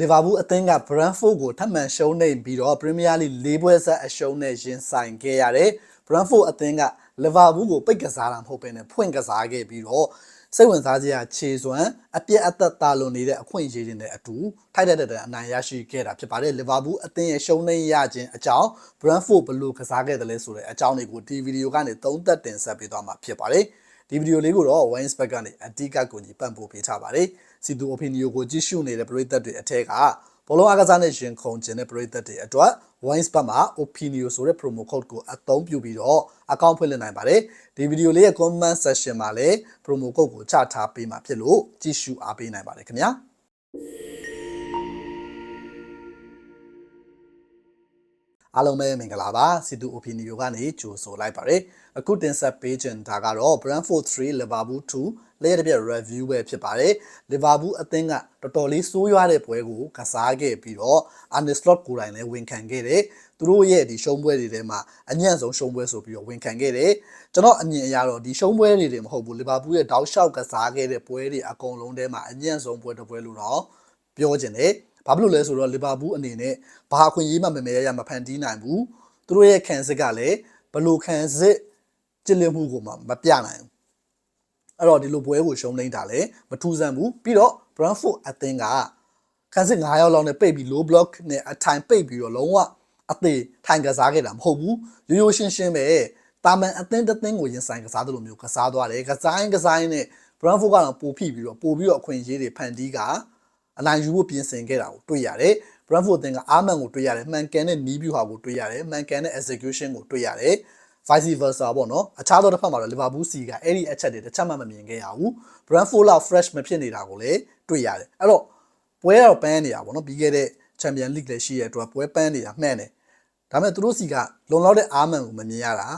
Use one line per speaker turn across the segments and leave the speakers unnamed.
လီဗာပူးအသင်းက Brentford ကိုထပ်မံရှုံးနေပြီးတော့ Premier League ၄ပွဲဆက်အရှုံးနဲ့ရင်ဆိုင်ခဲ့ရတယ်။ Brentford အသင်းကလီဗာပူးကိုပိတ်ကစားတာမဟုတ်ဘဲနဲ့ဖွင့်ကစားခဲ့ပြီးတော့စိတ်ဝင်စားစရာခြေစွမ်းအပြက်အသက်တာလွန်နေတဲ့အခွင့်အရေးတွေနဲ့အတူထိုက်တဲ့တဲ့အနိုင်ရရှိခဲ့တာဖြစ်ပါတယ်။လီဗာပူးအသင်းရဲ့ရှုံးနိမ့်ရခြင်းအကြောင်း Brentford ဘယ်လိုကစားခဲ့တယ်လဲဆိုတဲ့အကြောင်းတွေကိုဒီဗီဒီယိုကနေသုံးသပ်တင်ဆက်ပေးသွားမှာဖြစ်ပါတယ်။ ဒီဗီဒီယိုလေးကိုတော့ Winesback ကနေအတိအကကိုကြီးပံ့ပိုးပေးထားပါတယ်။စီတူ opinion ကိုကြည့်ရှုနေတဲ့ပရိသတ်တွေအထက်ကဘောလုံးအားကစားနဲ့ရှင်ခုန်ခြင်းတဲ့ပရိသတ်တွေအတွက် Winesback မှာ opinion ဆိုတဲ့ promo code ကိုအသုံးပြုပြီးတော့ account ဖွင့်လှစ်နိုင်ပါတယ်။ဒီဗီဒီယိုလေးရဲ့ comment section မှာလည်း promo code ကိုချထားပေးမှာဖြစ်လို့ကြည့်ရှုအားပေးနိုင်ပါတယ်ခင်ဗျာ။ အားလုံးပဲမင်္ဂလာပါစီတူ opinion ကနေကြိုဆိုလိုက်ပါတယ်အခုတင်ဆက်ပေးခြင်းဒါကတော့ Brentford 3 Liverpool 2လက်ရတဲ့ review ပဲဖြစ်ပါတယ် Liverpool အသင်းကတော်တော်လေးစိုးရွားတဲ့ပွဲကိုကစားခဲ့ပြီးတော့ Arne Slot ကိုယ်တိုင်လည်းဝန်ခံခဲ့တယ်သူတို့ရဲ့ဒီရှုံးပွဲတွေထဲမှာအညံ့ဆုံးရှုံးပွဲဆိုပြီးတော့ဝန်ခံခဲ့တယ်ကျွန်တော်အမြင်အရတော့ဒီရှုံးပွဲတွေတွေမဟုတ်ဘူး Liverpool ရဲ့တောက်လျှောက်ကစားခဲ့တဲ့ပွဲတွေအကုန်လုံးထဲမှာအညံ့ဆုံးပွဲတစ်ပွဲလို့တော့ပြောချင်တယ် ဘာဖြစ်လို့လဲဆိုတော့လီဗာပူးအနေနဲ့ဘာအခွင့်အရေးမှမမဲရရမဖန်တီးနိုင်ဘူးသူတို့ရဲ့ခံစစ်ကလည်းဘလို့ခံစစ်ကြည်လင်မှုကိုမှမပြနိုင်ဘူးအဲ့တော့ဒီလိုပွဲကိုရှုံးနေတာလည်းမထူးဆန်းဘူးပြီးတော့ Brentford အသင်းကခံစစ်9ရောက်လောက်နဲ့ပိတ်ပြီး low block နဲ့အထိုင်ပိတ်ပြီးတော့လုံးဝအသေးထိုင်ကစားခဲ့တာမဟုတ်ဘူးရိုးရိုးရှင်းရှင်းပဲတာမန်အသင်းတစ်သင်းကိုရင်ဆိုင်ကစားသလိုမျိုးကစားသွားတယ်ကစားရင်ကစားရင်နဲ့ Brentford ကတော့ပိုဖိပြီးတော့ပိုပြီးတော့အခွင့်အရေးတွေဖန်တီးက အနိုင်ယူဖို့ပြင်ဆင်ခဲ့တာကိုတွေ့ရတယ်။ Brentford အသင်းကအာမန်ကိုတွေ့ရတယ်။မှန်ကန်တဲ့နီးဗျူဟာကိုတွေ့ရတယ်။မှန်ကန်တဲ့ execution ကိုတွေ့ရတယ်။ vice versa ပေါ့နော်။အခြားသောတစ်ဖက်မှာတော့ Liverpool C ကအဲ့ဒီအချက်တွေတစ်ချက်မှမမြင်ခဲ့ရဘူး။ Brentford လောက် fresh မဖြစ်နေတာကိုလည်းတွေ့ရတယ်။အဲ့တော့ပွဲကတော့ပန်းနေတာပေါ့နော်။ပြီးခဲ့တဲ့ Champion League လည်းရှိရတဲ့အတွက်ပွဲပန်းနေတာမှန်တယ်။ဒါပေမဲ့သူတို့စီကလုံလောက်တဲ့အာမန်ကိုမမြင်ရတာ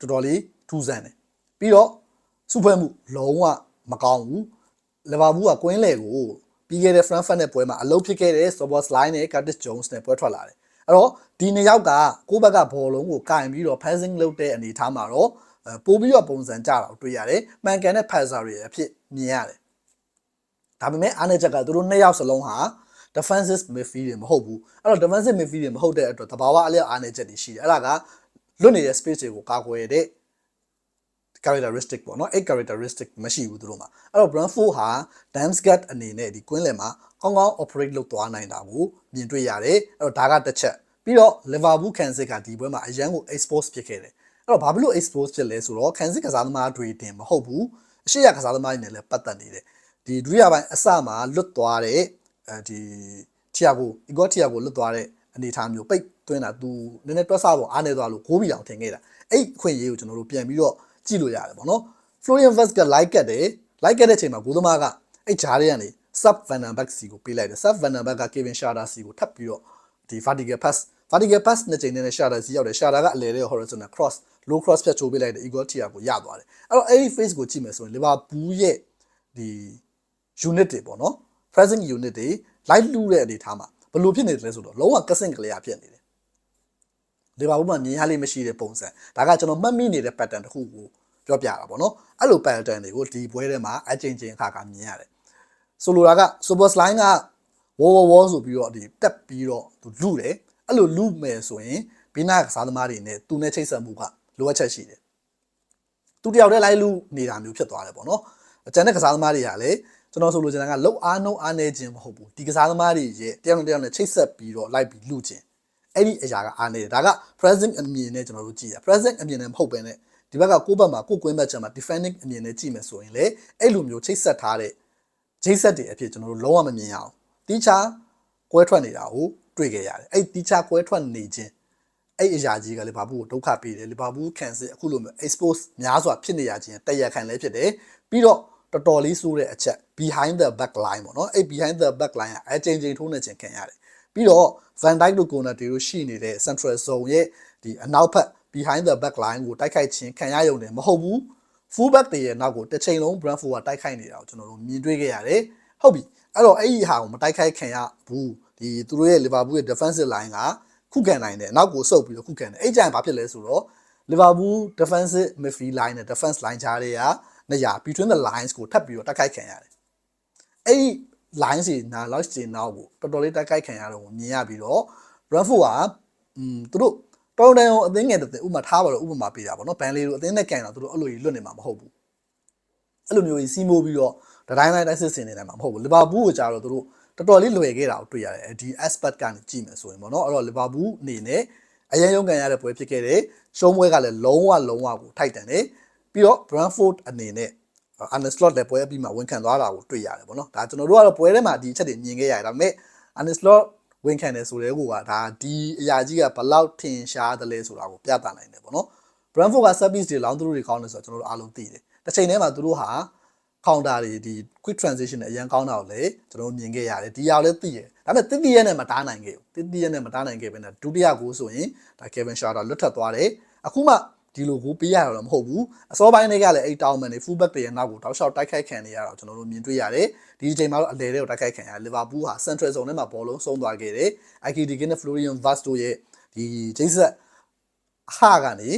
တော်တော်လေးထူးဆန်းတယ်။ပြီးတော့စုဖွဲ့မှုလုံးဝမကောင်းဘူး။လီဗာပူးကကွင်းလေကို ပြီးခဲ့တဲ့ Frankfurt နဲ့ပွဲမှာအလုပ်ဖြစ်ခဲ့တဲ့ Soboslai နဲ့ Curtis Jones နဲ့ပွဲထွက်လာတယ်။အဲ့တော့ဒီနှစ်ယောက်ကကိုယ့်ဘက်ကဘောလုံးကိုကင်ပြီးတော့ passing လုပ်တဲ့အနေအထားမှာတော့ပို့ပြီးတော့ပုံစံကြတာကိုတွေ့ရတယ်။မှန်ကန်တဲ့ passer တွေအဖြစ်မြင်ရတယ်။ဒါပေမဲ့အားနည်းချက်ကသူတို့နှစ်ယောက်စလုံးဟာ defensive midfield တွေမဟုတ်ဘူး။အဲ့တော့ defensive midfield တွေမဟုတ်တဲ့အတွက်တဘာဝအလျောက်အားနည်းချက်တွေရှိတယ်။အဲ့ဒါကလွတ်နေတဲ့ space တွေကိုကာကွယ်တဲ့ characteristic ပေါ့နော်အဲ့ characteristic မရှိဘူးသူတို့မှာအဲ့တော့ Brentford ဟာ Damsgaard အနေနဲ့ဒီကွင်းလယ်မှာကောင်းကောင်း operate လုပ်သွားနိုင်တာကိုမြင်တွေ့ရတယ်အဲ့တော့ဒါကတစ်ချက်ပြီးတော့ Liverpool ခံစစ်ကဒီပွဲမှာအရန်ကို expose ဖြစ်ခဲ့တယ်အဲ့တော့ဘာဖြစ်လို့ expose ဖြစ်လဲဆိုတော့ခံစစ်ကစားသမားတွေတင်မဟုတ်ဘူးအရှိရကစားသမားတွေနဲ့လည်းပတ်သက်နေတယ်ဒီဒုတိယပိုင်းအစမှာလွတ်သွားတဲ့အဲဒီ Thiago Igor Thiago လွတ်သွားတဲ့အနေအထားမျိုးပိတ်သွင်းတာသူနည်းနည်းတွက်ဆပေါ်အားနေသွားလို့ကိုးပြီးအောင်ထင်ခဲ့တာအဲ့အခွင့်အရေးကိုကျွန်တော်တို့ပြန်ပြီးတော့ ကြည့်လို့ရတယ်ပေါ့နော် Florian Wirtz က like ကတ်တယ် like ကတ်တဲ့အချိန်မှာဂိုးသမားကအဲ့ဂျားတွေကနေ sub van der Beek စီကိုပေးလိုက်တယ် sub van der Beek က Kevin Schade စီကိုထပ်ပြီးတော့ဒီ vertical pass vertical pass နှစ်ချိန်နဲ့ Schade စီရောက်တယ် Schade ကအလဲတဲ့ horizontal cross low cross ဖြတ်ချိုးပေးလိုက်တယ် Igor Tia ကိုရသွားတယ်အဲ့တော့အဲ့ဒီ face ကိုကြည့်မယ်ဆိုရင် Liverpool ရဲ့ဒီ unit တွေပေါ့နော် pressing unit တွေ light လူတဲ့အနေထားမှာဘယ်လိုဖြစ်နေတယ်လဲဆိုတော့လုံးဝကစင့်ကလေးရဖြစ်နေတယ် လီဗာပူးမှာမြင်ရလိမ့်မရှိတဲ့ပုံစံဒါကကျွန်တော်မှတ်မိနေတဲ့ pattern တစ်ခုကိုပြောပြတာပေါ့နော်အဲ့လို pattern တွေကိုဒီပွဲထဲမှာအချင်းချင်းအခါခါမြင်ရတယ်ဆိုလိုတာက super slime ကဝေါ်ဝေါ်ဝေါ်ဆိုပြီးတော့ဒီတက်ပြီးတော့သူလူတယ်အဲ့လိုလူမယ်ဆိုရင်ဘီနာကစားသမားတွေနဲ့သူနဲ့ချိတ်ဆက်မှုကလိုအပ်ချက်ရှိတယ်သူတယောက်တည်းလိုက်လူနေတာမျိုးဖြစ်သွားတယ်ပေါ့နော်အကျန်တဲ့ကစားသမားတွေကလည်းကျွန်တော်ဆိုလိုချင်တာကလှုပ်အားနှုံးအားနေခြင်းမဟုတ်ဘူးဒီကစားသမားတွေရဲ့တယောက်နဲ့တယောက်နဲ့ချိတ်ဆက်ပြီးတော့လိုက်ပြီးလူခြင်း အဲ့ဒီအရာကအားနေတယ်ဒါက present အမြင်နဲ့ကျွန်တော်တို့ကြည့်ရ present အမြင်နဲ့မဟုတ်ဘဲနဲ့ဒီဘက်ကကိုယ့်ဘက်မှာကိုယ့်ကွင်းဘက်ချက်မှာ defending အမြင်နဲ့ကြည့်မယ်ဆိုရင်လေအဲ့လိုမျိုးချိတ်ဆက်ထားတဲ့ချိတ်ဆက်တွေအဖြစ်ကျွန်တော်တို့လုံးဝမမြင်ရအောင်တီးချာကွဲထွက်နေတာကိုတွေ့ခဲ့ရတယ်အဲ့တီးချာကွဲထွက်နေခြင်းအဲ့အရာကြီးကလီဗာပူးကိုဒုက္ခပေးတယ်လီဗာပူးခံစစ်အခုလိုမျိုး expose များစွာဖြစ်နေရခြင်းတရက်ခံလည်းဖြစ်တယ်ပြီးတော့တော်တော်လေးဆိုးတဲ့အချက် behind the back line ပေါ့နော်အဲ့ behind the back line ကအချိန်ချင်းထိုးနေခြင်းခံရတယ် ပြီးတော့ Van Dijk တို့ Konate တို့ရှိနေတဲ့ central zone ရဲ့ဒီအနောက်ဘက် behind the back line ကိုတိုက်ခိုက်ခြင်းခံရရုံနဲ့မဟုတ်ဘူး full back တွေရဲ့နောက်ကိုတစ်ချိန်လုံး Brentford ကတိုက်ခိုက်နေတာကိုကျွန်တော်တို့မြင်တွေ့ခဲ့ရတယ်ဟုတ်ပြီအဲ့တော့အဲ့ဒီဟာကိုမတိုက်ခိုက်ခံရဘူးဒီသူတို့ရဲ့ Liverpool ရဲ့ defensive line ကခုခံနိုင်တယ်နောက်ကိုစုပ်ပြီးတော့ခုခံတယ်အဲ့ကြရင်ဘာဖြစ်လဲဆိုတော့ Liverpool defensive midfield line နဲ့ defense line ကြားတွေကနေရာ between the lines ကိုထပ်ပြီးတော့တိုက်ခိုက်ခံရတယ်အဲ့ဒီ line စီနာ loss စီနောက်ကိုတော်တော်လေးတိုက်ခိုက်ခံရတော့မြင်ရပြီးတော့ Brentford ကอืมသူတို့တော်တန်အောင်အသင်းငယ်တဲ့ဥပမာထားပါတော့ဥပမာပေးတာပေါ့နော်ဘန်လေးတို့အသင်းနဲ့ကန်တော့သူတို့အဲ့လိုကြီးလွတ်နေမှာမဟုတ်ဘူးအဲ့လိုမျိုးကြီးစီးမိုးပြီးတော့ဒတိုင်းတိုင်းတိုက်စစ်ဆင်နေတယ်မှာမဟုတ်ဘူးလီဗာပူးကိုကြာတော့သူတို့တော်တော်လေးလွယ်ခဲ့တာကိုတွေ့ရတယ်ဒီ aspect ကနေကြည့်မယ်ဆိုရင်ပေါ့နော်အဲ့တော့လီဗာပူးအနေနဲ့အရင်ရုံးကန်ရတဲ့ပွဲဖြစ်ခဲ့တယ်ရှုံးပွဲကလည်းလုံးဝလုံးဝကိုထိုက်တန်တယ်ပြီးတော့ Brentford အနေနဲ့ Arne Slot လည်းပွဲအပြီးမှာဝန်ခံသွားတာကိုတွေ့ရတယ်ပေါ့နော်ဒါကျွန်တော်တို့ကတော့ပွဲထဲမှာဒီအချက်တွေမြင်ခဲ့ရတယ်ဒါပေမဲ့ Arne Slot ဝန်ခံတယ်ဆိုတဲ့ကောကဒါဒီအရာကြီးကဘလောက်ထင်ရှားတယ်လဲဆိုတာကိုပြသနိုင်တယ်ပေါ့နော် Brentford က service တွေလောင်းသူတို့တွေကောင်းတယ်ဆိုတော့ကျွန်တော်တို့အားလုံးသိတယ်တစ်ချိန်တည်းမှာသူတို့ဟာ counter တွေဒီ quick transition နဲ့အရင်ကောင်းတာကိုလည်းကျွန်တော်တို့မြင်ခဲ့ရတယ်ဒီရောက်လည်းသိရတယ်ဒါပေမဲ့တစ်တိရက်နဲ့မတားနိုင်ခဲ့ဘူးတစ်တိရက်နဲ့မတားနိုင်ခဲ့ဘဲနဲ့ဒုတိယကိုဆိုရင်ဒါ Kevin Shaw လွတ်ထွက်သွားတယ်အခုမှ ဒီလိုကိုပေးရတော့မဟုတ်ဘူးအစောပိုင်းတွေကလည်းအဲ့တောင်းမှန်နေ full back တွေရဲ့နောက်ကိုတောက်လျှောက်တိုက်ခိုက်ခံနေရတော့ကျွန်တော်တို့မြင်တွေ့ရတယ်ဒီအချိန်မှာတော့အလဲတွေကိုတိုက်ခိုက်ခံရတယ်လီဗာပူးဟာ central zone ထဲမှာဘောလုံးဆုံးသွားခဲ့တယ် IKD ကနဲ့ Florian Vaz တို့ရဲ့ဒီဂျိတ်ဆက်အဟာကနေ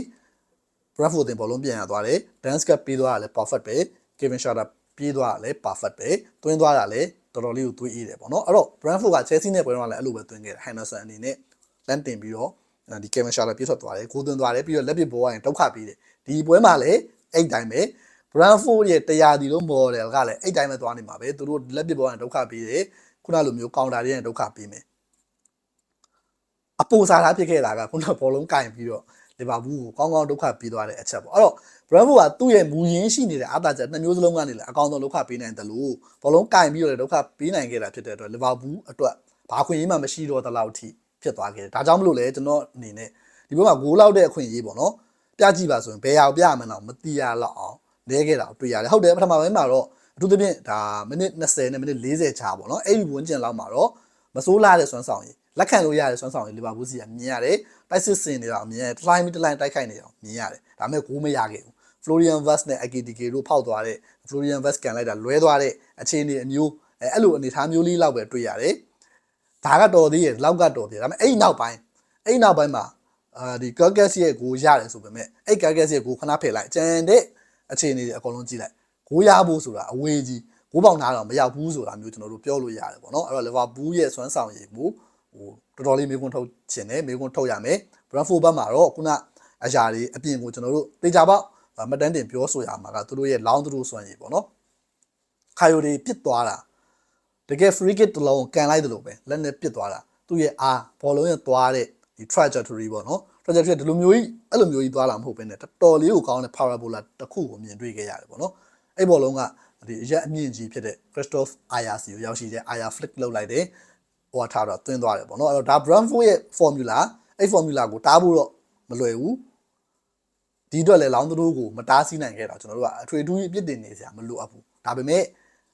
Bradford တင်ဘောလုံးပြန်ရသွားတယ် dance cap ပြီးသွားတာလည်း perfect ပဲ Kevin Shaw ပြေးသွားတာလည်း perfect ပဲတွင်းသွားတာလည်းတော်တော်လေးကိုတွေးအေးတယ်ပေါ့နော်အဲ့တော့ Brentford က Chelsea နဲ့ပွဲတော့လည်းအဲ့လိုပဲတွင်းခဲ့တယ် Henderson အနေနဲ့လမ်းတင်ပြီးတော့ ဒီ Kevin Shaw ပြေးထွက်သွားတယ်ကိုသွင်းသွားတယ်ပြီးတော့လက်ပစ်ဘောကရင်ဒုက္ခပြီးတယ်ဒီပွဲမှာလည်းအဲ့တိုင်းပဲ Brentford ရဲ့တရားဒီလို model ကလည်းအဲ့တိုင်းပဲသွားနေမှာပဲသူတို့လက်ပစ်ဘောကရင်ဒုက္ခပြီးတယ်ခုနလိုမျိုး counter တွေရင်ဒုက္ခပြီးမယ်အပူစားတာဖြစ်ခဲ့တာကခုနဘောလုံးကင်ပြီးတော့လီဗာပူးကိုကောင်းကောင်းဒုက္ခပေးသွားတဲ့အချက်ပေါ့အဲ့တော့ Brentford ကသူ့ရဲ့မူရင်းရှိနေတဲ့အားသာချက်နှစ်မျိုးစလုံးကနေလည်းအကောင်းဆုံးဒုက္ခပေးနိုင်တယ်လို့ဘောလုံးကင်ပြီးတော့လည်းဒုက္ခပေးနိုင်ခဲ့တာဖြစ်တဲ့အတွက်လီဗာပူးအတွက်ဘာခွင့်ရမှမရှိတော့တဲ့လောက်ထိ ဖြစ်သွားခဲ့တယ်ဒါကြောင့်မလို့လဲကျွန်တော်အနေနဲ့ဒီဘက်မှာဂိုးလောက်တဲ့အခွင့်အရေးပေါ့နော်ပြကြည့်ပါဆိုရင်ဘယ်ဟာပြရမှန်းတော့မသိရတော့အောင်လဲခဲ့တာတွေ့ရတယ်ဟုတ်တယ်ပထမပိုင်းမှာတော့အထူးသဖြင့်ဒါမိနစ်20နဲ့မိနစ်40ချာပေါ့နော်အဲ့ဒီဝန်းကျင်လောက်မှာတော့မစိုးလာတဲ့စွမ်းဆောင်ရည်လက်ခံလို့ရတဲ့စွမ်းဆောင်ရည်လီဗာပူးစီကမြင်ရတယ်တိုက်စစ်စင်နေတာမြင်ရတယ်တစ်လိုင်းမီတစ်လိုင်းတိုက်ခိုက်နေအောင်မြင်ရတယ်ဒါပေမဲ့ဂိုးမရခဲ့ဘူး Florian Vaz နဲ့ AKTK တို့ဖောက်သွားတဲ့ Florian Vaz ကန်လိုက်တာလွဲသွားတဲ့အခြေအနေအမျိုးအဲအဲ့လိုအနေထားမျိုးလေးလောက်ပဲတွေ့ရတယ် ဒါကတော်သေးရဲ့လောက်ကတော့သေးတယ်ဒါပေမဲ့အဲ့ဒီနောက်ပိုင်းအဲ့ဒီနောက်ပိုင်းမှာအာဒီ Carcass ရဲ့ဂိုးရတယ်ဆိုပေမဲ့အဲ့ Carcass ရဲ့ဂိုးခဏဖယ်လိုက်ကျန်တဲ့အခြေအနေတွေအကုန်လုံးကြည့်လိုက်ဂိုးရဖို့ဆိုတာအဝေးကြီးဂိုးပေါင်ထားတော့မရောက်ဘူးဆိုတာမျိုးကျွန်တော်တို့ပြောလို့ရတယ်ပေါ့နော်အဲ့တော့ Liverpool ရဲ့စွမ်းဆောင်ရည်ကိုဟိုတော်တော်လေးမေးခွန်းထုတ်ခြင်းနဲ့မေးခွန်းထုတ်ရမယ် Brentford ဘက်မှာတော့ခုနအရာတွေအပြင်ကိုကျွန်တော်တို့တေချာပေါက်မတန်းတင်ပြောဆိုရမှာကသူတို့ရဲ့လောင်းသူတို့စွမ်းရည်ပေါ့နော်ခါယိုတွေပစ်သွားတာ တကယ် free kick တစ်လုံးကန်လိုက်တယ်လို့ပဲလက်နဲ့ပစ်သွားတာသူ့ရဲ့အားဘောလုံးရဲ့သွားတဲ့ဒီ trajectory ပေါ့နော် trajectory ဒီလိုမျိုးကြီးအဲ့လိုမျိုးကြီးသွားလာမဟုတ်ဘဲနဲ့တော်တော်လေးကိုကောင်းတဲ့ parabola တစ်ခုကိုမြင်တွေ့ခဲ့ရတယ်ပေါ့နော်အဲ့ဘောလုံးကဒီအရက်အမြင့်ကြီးဖြစ်တဲ့ Christoph Ayers ကိုရောက်ရှိတဲ့ Ayer flick လုပ်လိုက်တယ်ဟိုထားတော့တွင်းသွားတယ်ပေါ့နော်အဲ့တော့ဒါ Brentford ရဲ့ formula အဲ့ formula ကိုတားဖို့တော့မလွယ်ဘူးဒီအတွက်လည်းလောင်းသူတို့ကိုမတားဆီးနိုင်ခဲ့တာကျွန်တော်တို့ကအထွေထူးအပြစ်တင်နေစရာမလိုအပ်ဘူးဒါပေမဲ့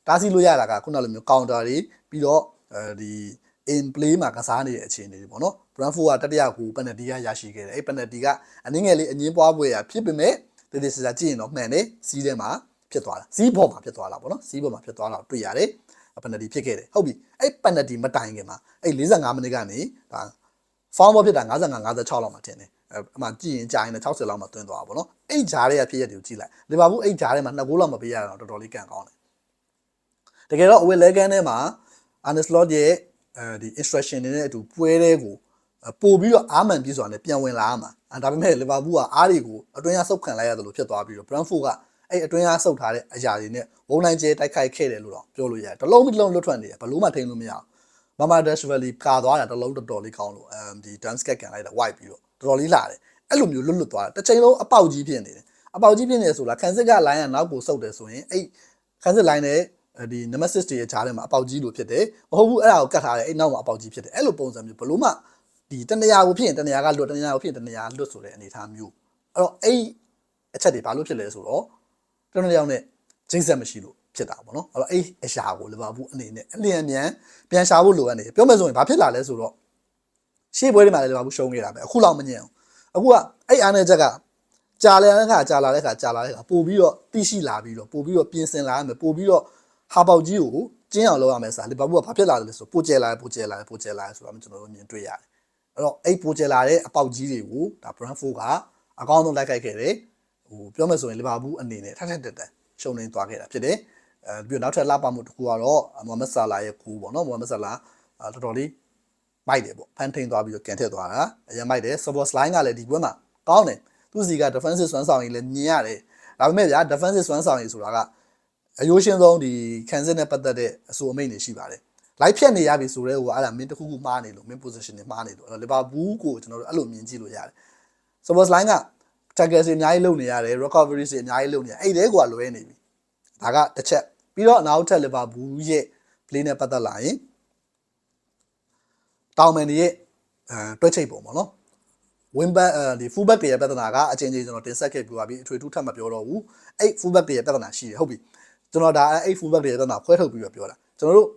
တားဆီးလို့ရတာကခုနလိုမျိုး counter တွေပြီးတော့အဲဒီ in play မှာကစားနေတဲ့အခြေအနေတွေပေါ့နော် Brentford ကတတိယကူ penalty ကရရှိခဲ့တယ်အဲ့ penalty ကအနည်းငယ်လေးအငင်းပွားပွဲရဖြစ်ပေမဲ့တည်တည်စစကြည့်ရင်တော့မှန်တယ်စီးထဲမှာဖြစ်သွားတာစီးဘောမှာဖြစ်သွားတာပေါ့နော်စီးဘောမှာဖြစ်သွားတာတွေ့ရတယ် penalty ဖြစ်ခဲ့တယ်ဟုတ်ပြီအဲ့ penalty မတိုင်ခင်မှာအဲ့45မိနစ်ကနေဒါ form ဘောဖြစ်တာ55 56လောက်မှာထင်တယ်အဲ့အမှကြည့်ရင်ကြာရင်60လောက်မှာတွင်းသွားတာပေါ့နော်အဲ့ဂျားတွေကဖြစ်ရတဲ့ကိုကြည့်လိုက်လီဗာပူးအဲ့ဂျားတွေမှာ2ဂိုးလောက်မပေးရတော့တော်တော်လေးကန်ကောင်းတယ် တကယ်တော့အဝေးလဲကန်ထဲမှာ Arne Slot ရဲ့အဲဒီ instruction တွေနဲ့အတူပွဲတဲ့ကိုပို့ပြီးတော့အာမန်ပြည့်စွာနဲ့ပြန်ဝင်လာမှာဒါပေမဲ့လီဗာပူးကအားတွေကိုအတွင်းရဆုတ်ခံလိုက်ရတယ်လို့ဖြစ်သွားပြီးတော့ Brentford ကအဲ့အတွင်းအားဆုတ်ထားတဲ့အရာတွေနဲ့ဝုန်းနိုင်ကျဲတိုက်ခိုက်ခဲ့တယ်လို့တော့ပြောလို့ရတယ်တလုံးတစ်လုံးလွတ်ထွက်နေတယ်ဘလို့မှထိန်လို့မရဘူးမမဒက်ရှ်ဗလီကာသွားတာတလုံးတော်တော်လေးကောင်းလို့အမ်ဒီ dance cat ကန်လိုက်တာ white ပြီးတော့တော်တော်လေးလာတယ်အဲ့လိုမျိုးလွတ်လွတ်သွားတယ်တစ်ချိန်လုံးအပေါက်ကြီးဖြစ်နေတယ်အပေါက်ကြီးဖြစ်နေဆိုလားခန်းစစ်ကလိုင်းကနောက်ကိုဆုတ်တယ်ဆိုရင်အဲ့ခန်းစစ်လိုင်းနဲ့ ဒီ nemesis တွေရဲ့ဂျားထဲမှာအပေါက်ကြီးလို့ဖြစ်တယ်မဟုတ်ဘူးအဲ့ဒါကိုကတ်ထားတယ်အဲ့နောက်မှာအပေါက်ကြီးဖြစ်တယ်အဲ့လိုပုံစံမျိုးဘလို့မှဒီတနေရာကိုဖြစ်ရင်တနေရာကလွတ်တနေရာကိုဖြစ်ရင်တနေရာလွတ်ဆိုတဲ့အနေအထားမျိုးအဲ့တော့အဲ့အချက်တွေဘာလို့ဖြစ်လဲဆိုတော့တနေရာနဲ့ဂျိတ်ဆက်မရှိလို့ဖြစ်တာပေါ့နော်အဲ့တော့အဲ့အရာကိုလီဗာပူးအနေနဲ့အလျင်အမြန်ပြန်ရှာဖို့လိုအပ်နေတယ်ပြောမယ်ဆိုရင်ဘာဖြစ်လာလဲဆိုတော့ရှေ့ပွဲတွေမှာလည်းလီဗာပူးရှုံးနေတာပဲအခုလောက်မညံ့အောင်အခုကအဲ့အားနဲ့ချက်ကကြာလာတဲ့ခါကြာလာတဲ့ခါကြာလာတဲ့ခါပို့ပြီးတော့တိရှိလာပြီးတော့ပို့ပြီးတော့ပြင်ဆင်လာရမယ်ပို့ပြီးတော့ ဟာပေါက်ကြီးကိုကျင်းအောင်လုပ်ရမယ်ဆိုတာလီဗာပူးကဘာဖြစ်လာလဲဆိုပိုကျဲလာတယ်ပိုကျဲလာတယ်ပိုကျဲလာတယ်ဆိုတာကျွန်တော်တို့မြင်တွေ့ရတယ်အဲ့တော့အဲ့ပိုကျဲလာတဲ့အပေါက်ကြီးတွေကိုဒါ Brentford ကအကောင်းဆုံးလိုက်ခိုက်ခဲ့တယ်ဟိုပြောမယ်ဆိုရင်လီဗာပူးအနေနဲ့ထက်ထက်တက်တက်ရှုံနေသွားခဲ့တာဖြစ်တယ်အဲပြီးတော့နောက်ထပ်လာပါမှုတစ်ခုကတော့မိုဟမက်ဆာလာရဲ့ကူပေါ့နော်မိုဟမက်ဆာလာအာတော်တော်လေးမိုက်တယ်ပေါ့ဖန်ထိန်သွားပြီးတော့ကန်ထက်သွားတာအရင်မိုက်တယ် support line ကလည်းဒီပွဲမှာကောင်းတယ်သူစီက defensive စွမ်းဆောင်ရည်လည်းမြင်ရတယ်ဒါပေမဲ့ဗျာ defensive စွမ်းဆောင်ရည်ဆိုတာက အယိုးရှင်းဆုံးဒီခံစစ်နဲ့ပတ်သက်တဲ့အဆိုအမိန့်တွေရှိပါတယ်လိုက်ဖြတ်နေရပြီဆိုတော့ဟိုအဲ့ဒါမင်းတစ်ခုခုမှားနေလို့မင်း position တွေမှားနေလို့အဲ့တော့လီဗာပူးကိုကျွန်တော်တို့အဲ့လိုမြင်ကြည့်လို့ရတယ် support line က tackle စီအများကြီးလုပ်နေရတယ် recovery စီအများကြီးလုပ်နေရအဲ့ဒီကွာလွဲနေပြီဒါကတစ်ချက်ပြီးတော့နောက်ထပ်လီဗာပူးရဲ့ play နဲ့ပတ်သက်လာရင်တောင်မန်တွေရဲ့အဲတွဲချိတ်ပုံပေါ့နော် win back အဲဒီ full back တွေရဲ့ပြဿနာကအချင်းချင်းကျွန်တော်တင်ဆက်ခဲ့ပြပါပြီအထွေထူးထပ်မပြောတော့ဘူးအဲ့ full back တွေရဲ့ပြဿနာရှိတယ်ဟုတ်ပြီ ကျွန်တော်ဒါအဲ့ full back တွေရဲ့ပြဿနာခွဲထုတ်ပြီးတော့ပြောတာကျွန်တော်တို့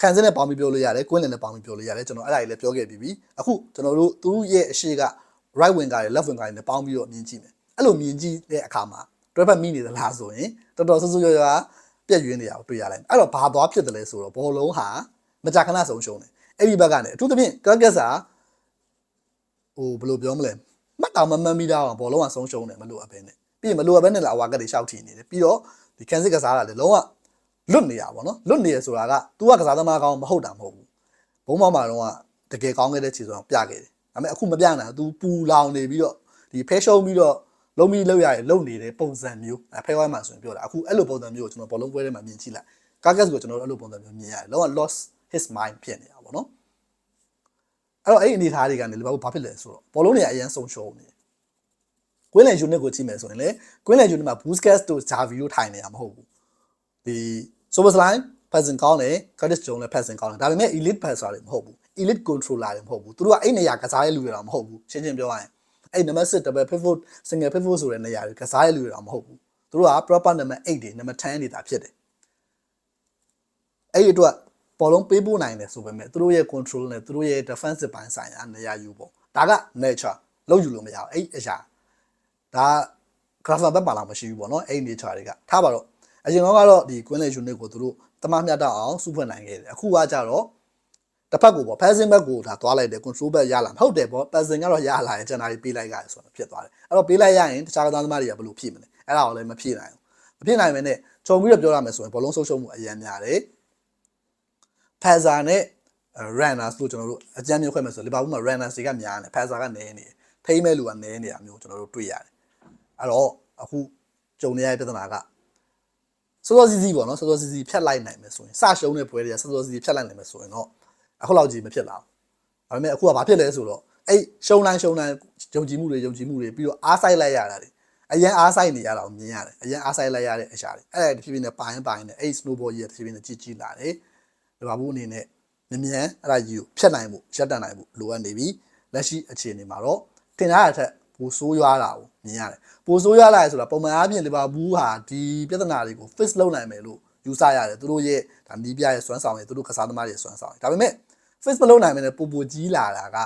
ခံစင်းနဲ့ပေါင်းပြီးပြောလို့ရတယ်ကွင်းလင်နဲ့ပေါင်းပြီးပြောလို့ရတယ်ကျွန်တော်အဲ့ဒါကြီးလည်းပြောခဲ့ပြီးပြီအခုကျွန်တော်တို့သူတို့ရဲ့အရှိက right wing ကတွေ left wing ကတွေနဲ့ပေါင်းပြီးတော့မြင်ကြည့်မယ်အဲ့လိုမြင်ကြည့်တဲ့အခါမှာတွဲဖက်မိနေသလားဆိုရင်တော်တော်ဆူဆူရွရွပြက်ရွင်းနေတာကိုတွေ့ရလိုက်အဲ့တော့ဘာသွားဖြစ်တယ်လဲဆိုတော့ဘောလုံးဟာမကြာခဏဆုံးရှုံးတယ်အဲ့ဒီဘက်ကနေအထူးသဖြင့်ကက်ကက်စာဟိုဘယ်လိုပြောမလဲမှတ်တောင်မမှတ်မိတာအောင်ဘောလုံးကဆုံးရှုံးတယ်မလို့အပ်ပဲနဲ့ ပြီးရင်မလို့အပ်ပဲနဲ့လာအဝါကက်တွေရှောက်ထီနေတယ်ပြီးတော့ဒီကန်စစ်ကစားတာလေလုံးဝလွတ်နေရပါတော့လွတ်နေရဆိုတာက तू ကကစားသမားကောင်းမဟုတ်တာမဟုတ်ဘူးဘုံမောက်မှာတော့တကယ်ကောင်းခဲ့တဲ့ခြေစွမ်းပြခဲ့တယ်ဒါပေမဲ့အခုမပြနိုင်ဘူး तू ပူလောင်နေပြီးတော့ဒီဖဲရှုံးပြီးတော့လုံးပြီးလောက်ရရလုံနေတဲ့ပုံစံမျိုးအဲဖဲဝိုင်းမှာဆိုရင်ပြောတာအခုအဲ့လိုပုံစံမျိုးကိုကျွန်တော်ဘောလုံးပွဲထဲမှာမြင်ကြည့်လိုက်ကာကက်စ်ကိုကျွန်တော်တို့အဲ့လိုပုံစံမျိုးမြင်ရတယ်လုံးဝ lost his mind ဖြစ်နေတာပေါ့နော်အဲ့တော့အဲ့ဒီအနေထားတွေကနေလီဗာပူးဘာဖြစ်လဲဆိုတော့ဘောလုံးတွေကအရင်ဆုံးရှုံးနေတယ် ကွင်းလန်ယူနစ်ကိုကြည့်မယ်ဆိုရင်လေကွင်းလန်ယူနစ်မှာ Busquets တို့ Xavi တို့ထိုင်နေတာမဟုတ်ဘူးဒီ Soboslai passing ကောင်းတယ် Curtis Jones လည်း passing ကောင်းတယ်ဒါပေမဲ့ elite passer တွေမဟုတ်ဘူး elite controller တွေမဟုတ်ဘူးသူတို့ကအဲ့နေရာကစားရလူတွေတော့မဟုတ်ဘူးရှင်းရှင်းပြောရရင်အဲ့ number 6 double pivot single pivot ဆိုတဲ့နေရာတွေကစားရလူတွေတော့မဟုတ်ဘူးသူတို့က proper number 8တွေ number 10တွေတာဖြစ်တယ်အဲ့ဒီအတွက်ဘောလုံးပေးပို့နိုင်တယ်ဆိုပေမဲ့သူတို့ရဲ့ control နဲ့သူတို့ရဲ့ defensive ဘိုင်းဆိုင်ရာနေရာယူပေါ့ဒါက nature လုံးယူလို့မရဘူးအဲ့အရာ ဒါ grapher ဘက်မှာလာမရှိဘူးပေါ့နော်အဲ့ nature တွေကထားပါတော့အရင်ကတော့ဒီ queen unit ကိုသူတို့တမမျှတအောင်စုဖွဲ့နိုင်ခဲ့တယ်အခုကကြတော့တစ်ဖက်ကိုပေါ့ passing back ကိုဒါသွားလိုက်တယ် control back ရလာမဟုတ်တယ်ပေါ့ passing ကတော့ရလာရင်ကျွန်တော်ပေးလိုက်ရတယ်ဆိုတော့ဖြစ်သွားတယ်အဲ့တော့ပေးလိုက်ရရင်တခြားကစားသမားတွေကဘယ်လိုဖြည့်မလဲအဲ့ဒါကိုလည်းမဖြည့်နိုင်ဘူးမဖြည့်နိုင်မနဲ့ခြုံပြီးတော့ပြောရမယ်ဆိုရင်ဘောလုံးဆုံးရှုံးမှုအရင်များတယ် passer နဲ့ runners လို့ကျွန်တော်တို့အကြမ်းမျိုးခွဲမယ်ဆိုလီဗာပူးမှာ runners တွေကများတယ် passer ကနည်းနေတယ်ထိမ့်မဲ့လူကနည်းနေတာမျိုးကျွန်တော်တို့တွေ့ရတယ် အဲ့တော့အခုကြုံနေရတဲ့ပြဿနာကစောစောစီးစီးပေါ့နော်စောစောစီးစီးဖြတ်လိုက်နိုင်မယ်ဆိုရင်စရှုံးတဲ့ပွဲတွေကစောစောစီးစီးဖြတ်လိုက်နိုင်မယ်ဆိုရင်တော့အခုလောက်ကြီးမဖြစ်လာဘူးဒါပေမဲ့အခုကဘာဖြစ်လဲဆိုတော့အဲ့ရှုံးတိုင်းရှုံးတိုင်းယုံကြည်မှုတွေယုံကြည်မှုတွေပြီးတော့အားဆိုင်လိုက်ရတာတွေအရင်အားဆိုင်နေရတာကိုမြင်ရတယ်အရင်အားဆိုင်လိုက်ရတဲ့အရာတွေအဲ့ဒါတဖြည်းဖြည်းနဲ့ပိုင်းပိုင်းနဲ့အဲ့ snowball ကြီးကတဖြည်းဖြည်းနဲ့ကြီးကြီးလာတယ်လီဗာပူးအနေနဲ့မြ мян အဲ့ဒါကြီးကိုဖျက်နိုင်ဖို့ရပ်တန့်နိုင်ဖို့လိုအပ်နေပြီလက်ရှိအခြေအနေမှာတော့တင်ထားတဲ့အထက် ပိုဆိုးရွားတာကိုမြင်ရတယ်ပိုဆိုးရွားလာရဆိုတာပုံမှန်အားဖြင့်လီဗာပူးဟာဒီပြဿနာတွေကို fix လုပ်နိုင်မယ်လို့ယူဆရတယ်သူတို့ရဲ့ဒါနီးပြရဲ့စွမ်းဆောင်ရယ်သူတို့ကစားသမားတွေစွမ်းဆောင်ရယ်ဒါပေမဲ့ fix မလုပ်နိုင်မယ်နဲ့ပိုပိုကြီးလာတာက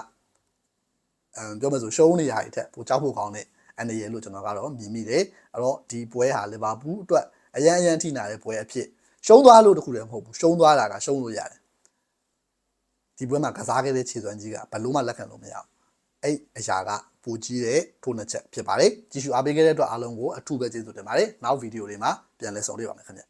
အဲပြောမယ်ဆိုရှုံးနေရတဲ့ထက်ပိုကြောက်ဖို့ကောင်းတဲ့အန်ဒီရယ်လို့ကျွန်တော်ကတော့မြင်မိတယ်အဲ့တော့ဒီပွဲဟာလီဗာပူးအတွက်အရန်အရန်ထိနာတဲ့ပွဲအဖြစ်ရှုံးသွားလို့တခုတည်းမဟုတ်ဘူးရှုံးသွားတာကရှုံးလို့ရတယ်ဒီပွဲမှာကစားခဲ့တဲ့ခြေစွမ်းကြီးကဘလို့မှလက်ခံလို့မရဘူးအဲ့အရာက ပူကြီးတဲ့ထိုးနှစ်ချက်ဖြစ်ပါတယ်ကြည့်ရှုအားပေးခဲ့တဲ့အတွက်အားလုံးကိုအထူးပဲကျေးဇူးတင်ပါတယ်နောက်ဗီဒီယိုတွေမှာပြန်လည်ဆုံတွေ့ပါမယ်ခင်ဗျ